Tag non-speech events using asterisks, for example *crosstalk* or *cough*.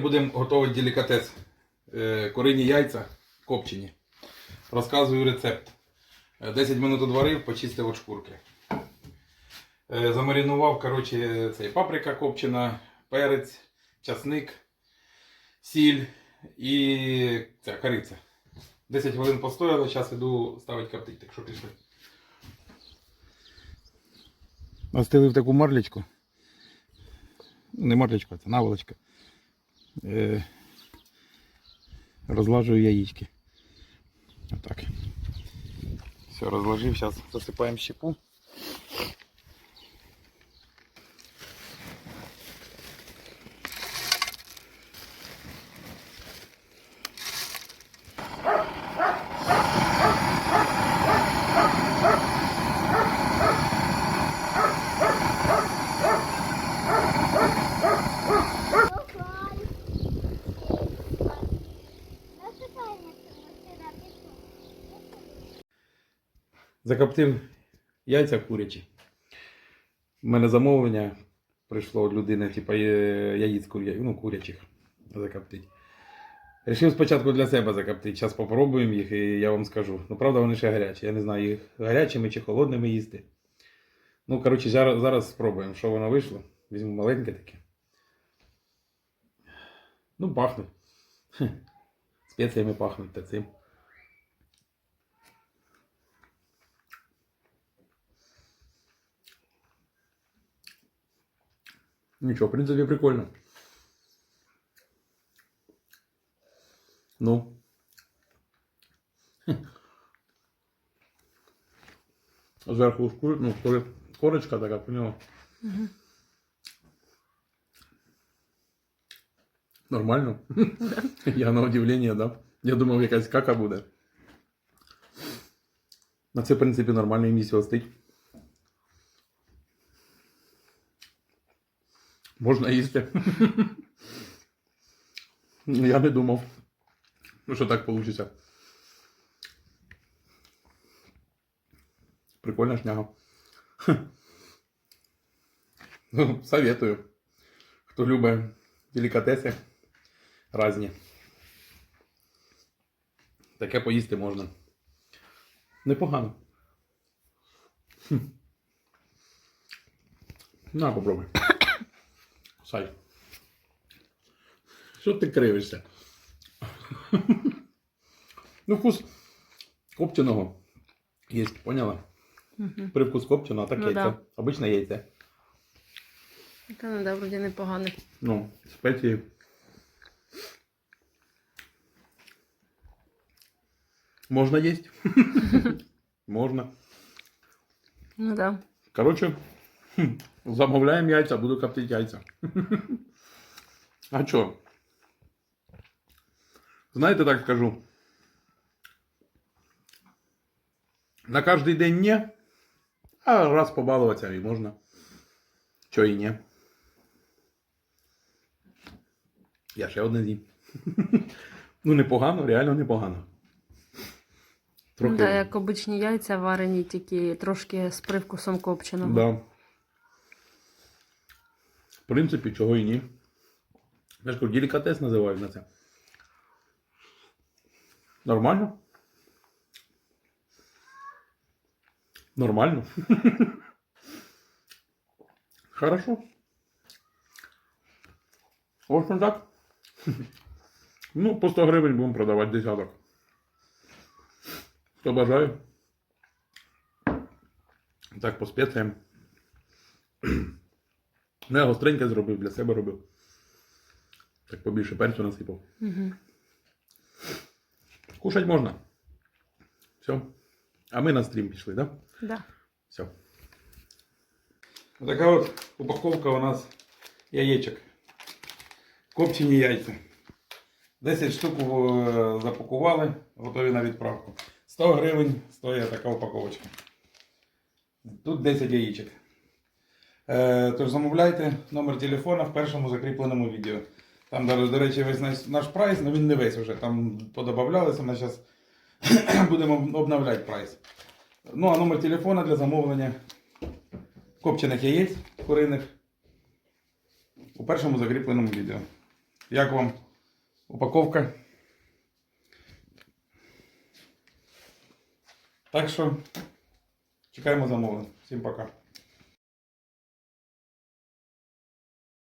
Будемо готувати делікатес. Е, Курині яйця копчені. Розказую рецепт. Е, 10 минут одварив, почистив від шкурки. Е, Замаринував, коротше, цей паприка копчена, перець, часник, сіль і ця кориця. 10 хвилин постояли, зараз іду ставити коптити, так що пішли. Настелив таку марлечку. Не марлечка, це наволочка. Е, розлажую яички. Отак. Все, розложив, зараз засипаємо щепу. Закоптив яйця курячі. У мене замовлення прийшло від людини, типу, є- яїць куря... ну, курячих закоптити. Рішив спочатку для себе закоптити. Зараз попробуємо їх і я вам скажу. Ну, правда, вони ще гарячі. Я не знаю, їх гарячими чи холодними їсти. Ну, коротше, зараз, зараз спробуємо, що воно вийшло. Візьму маленьке таке. Ну, пахнуть. Спеціями пахнуть та цим. Ничего, в принципе, прикольно. Ну. Зверху шкур, ну, кори- корочка така, поняла? Нормально. Я на удивление, да. Я думав, якась кака буде. На це, в принципі, нормально і місце остить. Можна їсти. *laughs* Я не думав, що так вийде. Прикольна шняга. *laughs* Ну, советую. Хто любить делікатеси різні. Таке поїсти можна. Непогано. Хм. На, попробуй. Сай. Що ти кривишся? *laughs* ну, вкус копченого є, поняла? Угу. Привкус копченого, а так Ну яйце. да. Обичне яйце. Та ну да, вроді непогано. Ну, спеції. Можна їсти. *laughs* Можна. Ну да. Коротше, хм, замовляємо яйця, буду коптити яйця. *laughs* А що? Знаєте, так скажу. На кожний день ні, а раз побалуватися і можна. Чого і ні. Я ще одне з'їм. *laughs* ну, непогано, реально непогано. Ну да, як обичні яйця варені, тільки трошки з привкусом копченого. Да. В принципі, чого і ні. Я ж кажу, делікатес називають на це. Нормально? Нормально. *laughs* Хорошо. В общем так. *laughs* Ну, по 100 гривень будемо продавати десяток. Хто бажає. Так, по спеціям. *clears throat* Ну, я гостреньке зробив, для себе робив. Так побільше перцю насипав. Угу. Кушать можна. Все. А ми на стрім пішли, так? Да? Да. Все. Така от упаковка у нас яєчок. Копчені яйця. 10 штук е, запакували, готові на відправку. 100 гривень стоїть така упаковочка. Тут 10 яєчок. Е, тож замовляйте номер телефона в першому закріпленому відео. Там, до, речі, весь наш, прайс, але він не весь вже. Там подобавлялися, ми зараз *clears throat* будемо обновляти прайс. Ну, а номер телефона для замовлення копчених яєць куриних у першому закріпленому відео. Як вам упаковка? Так що чекаємо замовлень. Всім пока.